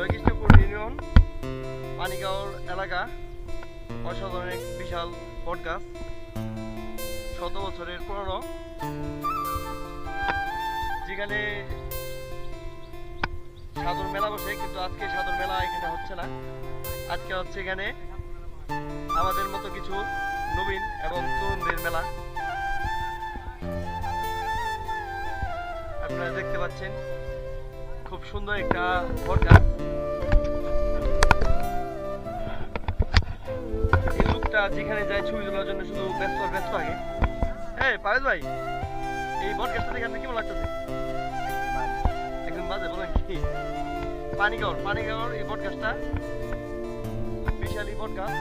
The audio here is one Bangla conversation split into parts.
জয়কৃষ্ণপুর ইউনিয়ন পানিগাঁওর এলাকা, অসাধারণ এক বিশাল বট গাছ শত বছরের পুরনো। যেখানে সাধুর মেলা বসে, কিন্তু আজকে সাধুর মেলা এখানে হচ্ছে না। আজকে হচ্ছে এখানে আমাদের মতো কিছু নবীন এবং তরুণদের মেলা। আপনারা দেখতে পাচ্ছেন খুব সুন্দর একটা গাছ এই লোকটা যেখানে যায় ছবি তোলার জন্য শুধু ব্যস্ত ব্যস্ত থাকে হ্যাঁ পারেশ ভাই, এই বট গাছটা দেখে আপনার কেমন লাগতেছে? একদম বাজে বলেন কি? পানিগড় পানিগড় এই বট গাছটা বিশাল এই বট গাছ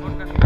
Porque...